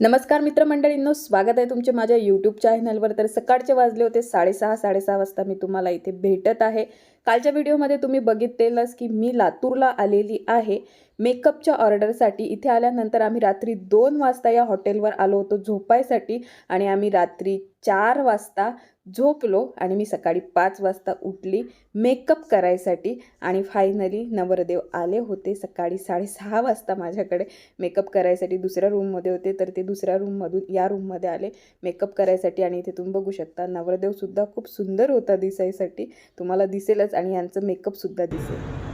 नमस्कार मित्रमंडळींनो स्वागत आहे तुमचे माझ्या यूट्यूब चॅनलवर तर सकाळचे वाजले होते साडेसहा साडेसहा वाजता मी तुम्हाला इथे भेटत आहे. कालच्या व्हिडिओमध्ये तुम्ही बघितलेलंच की मी लातूरला आलेली आहे. मेकअपच्या ऑर्डरसाठी इथे आल्यानंतर आम्ही रात्री दोन वाजता या हॉटेलवर आलो होतो झोपायसाठी आणि आम्ही रात्री चार वाजता झोपलो आणि मी सकाळी पाच वाजता उठली. मेकअप करायसाठी आणि फायनली नवरदेव आले होते. सकाळी साडेसहा वाजता माझ्याकडे मेकअप करायसाठी दुसऱ्या रूममध्ये होते. तर ते दुसऱ्या रूममधून या रूममध्ये आले मेकअप करायसाठी आणि इथे तुम्ही बघू शकता नवरदेवसुद्धा खूप सुंदर होता दिसायसाठी. तुम्हाला दिसेलच आणि यांचं मेकअपसुद्धा दिसेल.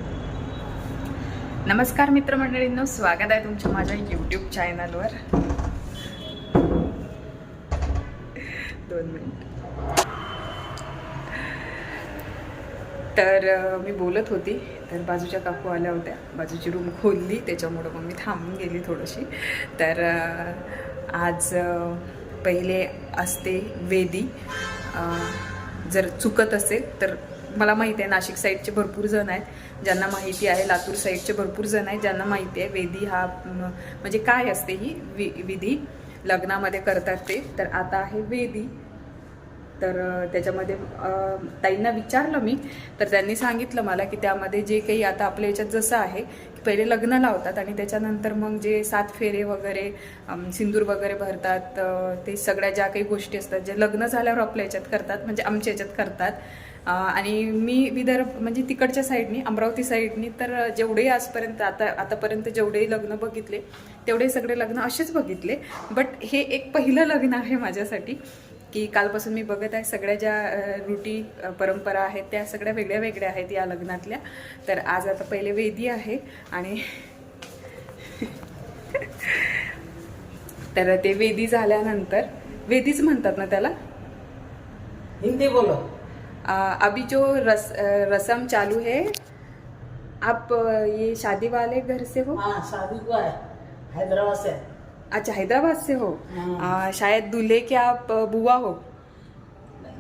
नमस्कार मित्रमंडळींनो स्वागत आहे तुमच्या माझ्या यूट्यूब चॅनलवर दोन मिनिट. तर मी बोलत होती. तर बाजूच्या काकू आल्या होत्या. बाजूची रूम खोलली. त्याच्यामुळं मग मी थांबून गेली थोडीशी. तर आज पहिले असते वेदी. जर चुकत असेल तर मला माहिती आहे नाशिक साईडचे भरपूर जण आहेत ज्यांना माहिती आहे लातूर साईडचे भरपूर जण आहेत ज्यांना माहिती आहे वेदी हा म्हणजे काय असते ही वि विधी लग्नामध्ये करतात ते. तर आता आहे वेदी. तर त्याच्यामध्ये ताईंना विचारलं मी. तर त्यांनी सांगितलं मला की त्यामध्ये जे काही आता आपल्या याच्यात जसं आहे की पहिले लग्न लावतात आणि त्याच्यानंतर मग जे सात फेरे वगैरे सिंदूर वगैरे भरतात ते सगळ्या ज्या काही गोष्टी असतात जे लग्न झाल्यावर आपल्या याच्यात करतात म्हणजे आमच्या याच्यात करतात. आणि मी विदर्भ म्हणजे तिकडच्या साईडनी अमरावती साईडनी तर जेवढे आजपर्यंत आता आतापर्यंत जेवढेही लग्न बघितले तेवढे सगळे लग्न असेच बघितले. बट हे एक पहिलं लग्न आहे माझ्यासाठी. की कालपासून मी बघत आहे सगळ्या ज्या रूटी परंपरा आहेत त्या सगळ्या वेगळ्या वेगळ्या आहेत या लग्नातल्या. तर आज आता पहिले वेदी आहे आणि तर ते वेदी झाल्यानंतर वेदीच म्हणतात ना त्याला? हिंदी बोलो. अभी जो रस रसम चालू है आप ये शादी वाले घर से हो? हाँ शादी को है हैदराबाद से। अच्छा हैदराबाद से हो? हाँ। अ, शायद दूल्हे के आप बुआ हो।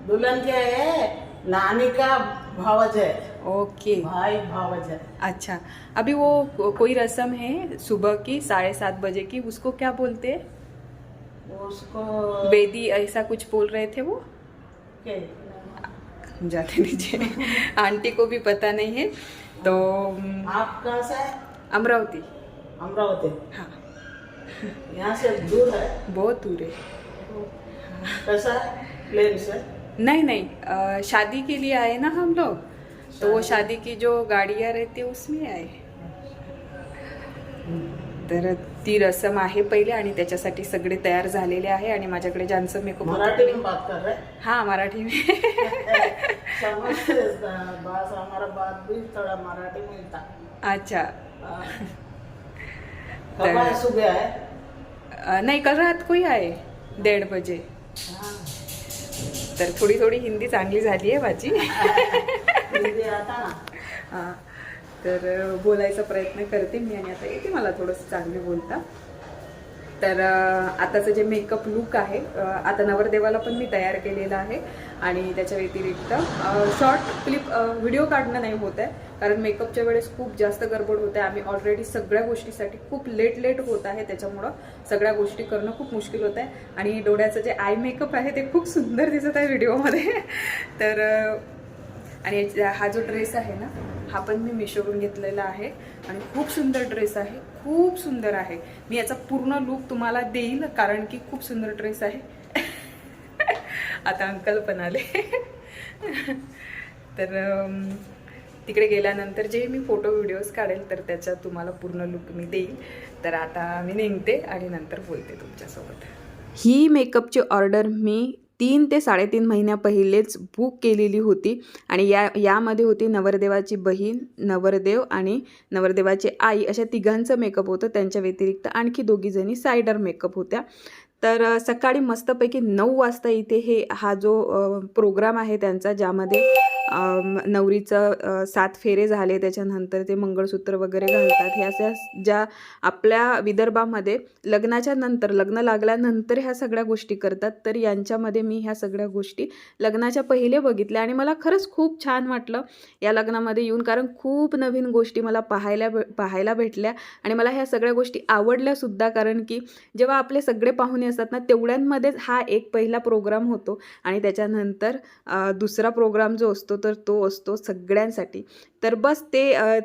दुल्हन के है नानी का भावज है। ओके। भाई भावज है। अच्छा अभी वो को- कोई रस्म है सुबह की साढ़े सात बजे की उसको क्या बोलते हैं? उसको बेदी ऐसा कुछ बोल रहे थे वो? के- जाते नीचे आंटी को भी पता नहीं है तो आप कहाँ से है अमरावती। अमरावती। हाँ। यहाँ से दूर है। बहुत दूर है। कैसा प्लेन से नहीं नहीं अ, शादी के लिए आए ना हम लोग तो वो शादी? की जो गाड़ियाँ रहती है उसमें आए। तर ती रसम आहे पहिले आणि त्याच्यासाठी सगळे तयार झालेले आहे आणि माझ्याकडे ज्यांचं मेकअप मराठी में बात कर रहे हैं मराठी में. समझते बस हमारा बात भी थोड़ा मराठी में था अच्छा। कब आए सुबह है नहीं कल रात को ही आए डेढ़ बजे। तर थोडी थोडी हिंदी चांगली झाली आहे माझी. हिंदी आता ना. हा. तर बोलायचा प्रयत्न करते मी आणि आता येते मला थोडंसं चांगले बोलता. तर आताचं जे मेकअप लुक आहे आता नवरदेवाला पण मी तयार केलेलं आहे. आणि त्याच्या व्यतिरिक्त शॉर्ट क्लिप व्हिडिओ काढणं नाही होत आहे. कारण मेकअपच्या वेळेस खूप जास्त गडबड होते. आम्ही ऑलरेडी सगळ्या गोष्टीसाठी खूप लेट लेट होत आहे त्याच्यामुळं. सगळ्या गोष्टी करणं खूप मुश्किल होत आहे. आणि डोळ्याचं जे आय मेकअप आहे ते खूप सुंदर दिसत आहे व्हिडिओमध्ये. तर आणि याच्या- हा जो ड्रेस आहे ना हा पण मी मिशोवरून घेतलेला आहे. आणि खूप सुंदर ड्रेस आहे. खूप सुंदर आहे. मी याचा पूर्ण लुक तुम्हाला देईल कारण की खूप सुंदर ड्रेस आहे. आता अंकल पण आले. तर तिकडे गेल्यानंतर जे मी फोटो व्हिडिओज काढेल तर त्याचा तुम्हाला पूर्ण लुक मी देईल. तर आता मी निघते आणि नंतर बोलते तुमच्यासोबत. ही मेकअपची ऑर्डर मी तीन ते साडेतीन महिन्या पहिलेच बुक केलेली होती आणि या यामध्ये होती नवरदेवाची बहीण नवरदेव आणि नवरदेवाची आई अशा तिघांचं मेकअप होतं. त्यांच्या व्यतिरिक्त आणखी दोघीजणी सायडर मेकअप होत्या. तर सकाळी मस्तपैकी नऊ वाजता इथे हे हा जो प्रोग्राम आहे त्यांचा ज्यामध्ये नवरीचं सात फेरे झाले त्याच्यानंतर ते मंगळसूत्र वगैरे घालतात. ह्या अशा ज्या आपल्या विदर्भामध्ये लग्नाच्या नंतर लग्न लागल्यानंतर ह्या सगळ्या गोष्टी करतात तर यांच्यामध्ये मी ह्या सगळ्या गोष्टी लग्नाच्या पहिले बघितल्या. आणि मला खरंच खूप छान वाटलं या लग्नामध्ये येऊन कारण खूप नवीन गोष्टी मला पाहायला भे पाहायला भेटल्या. आणि मला ह्या सगळ्या गोष्टी आवडल्यासुद्धा कारण की जेव्हा आपले सगळे पाहुणे असतात ना तेवढ्यांमध्येच हा एक पहिला प्रोग्राम होतो. आणि त्याच्यानंतर दुसरा प्रोग्राम जो असतो तर तो असतो सगळ्यांसाठी. तर बस ते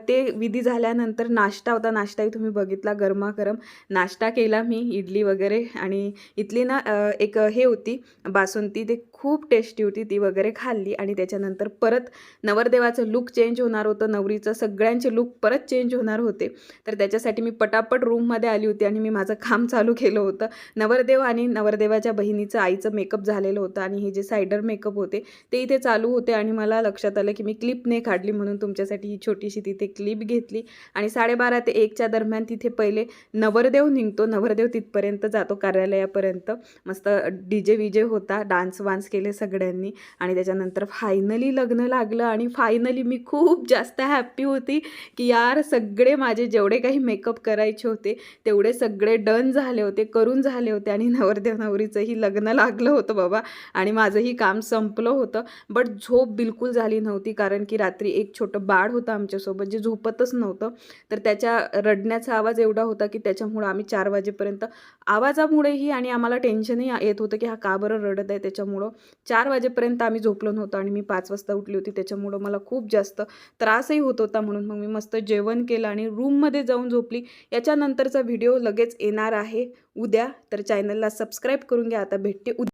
ते विधी झाल्यानंतर नाश्ता होता. नाश्ताही तुम्ही बघितला गरमागरम. नाश्ता केला मी इडली वगैरे. आणि इथली ना एक हे होती बासुंदी ते खूप टेस्टी होती ती वगैरे खाल्ली आणि त्याच्यानंतर परत नवरदेवाचं लुक चेंज होणार होतं नवरीचं सगळ्यांचे लुक परत चेंज होणार होते. तर त्याच्यासाठी मी पटापट रूममध्ये आली होती आणि मी माझं काम चालू केलं होतं. नवरदेव आणि नवरदेवाच्या बहिणीचं आईचं मेकअप झालेलं होतं आणि हे जे सायडर मेकअप होते ते इथे चालू होते आणि मला लक्षात आलं की मी क्लिप नाही काढली म्हणून तुमच्यासाठी ही छोटीशी तिथे क्लिप घेतली. आणि साडेबारा ते एकच्या दरम्यान तिथे पहिले नवरदेव निघतो नवरदेव तिथपर्यंत जातो कार्यालयापर्यंत. मस्त डी जे विजे होता डान्स वान्स केले सगळ्यांनी. आणि त्याच्यानंतर फायनली लग्न लागलं आणि फायनली मी खूप जास्त हॅप्पी होती की यार सगळे माझे जेवढे काही मेकअप करायचे होते तेवढे सगळे डन झाले होते करून झाले होते आणि नवरदेव नवरीचंही लग्न लागलं होतं बाबा. आणि माझंही काम संपलं होतं. बट झोप बिलकुल झाली नव्हती कारण की रात्री एक छोटं बाळ होतं आमच्यासोबत जे झोपतच नव्हतं. तर त्याच्या रडण्याचा आवाज एवढा होता की त्याच्यामुळं आम्ही चार वाजेपर्यंत आवाजामुळेही आणि आम्हाला टेन्शनही येत होतं की हा का बरं रडत आहे त्याच्यामुळं. चार वाजेपर्यंत आम्ही झोपलो नव्हतो आणि मी पाच वाजता उठली होती. त्याच्यामुळं मला खूप जास्त त्रासही होत होता म्हणून मग मी मस्त जेवण केलं आणि रूममध्ये जाऊन झोपली. याच्यानंतरचा व्हिडिओ लगेच येणार आहे. उद्या तर चॅनलला सबस्क्राईब करून घ्या. आता भेटते उद्या.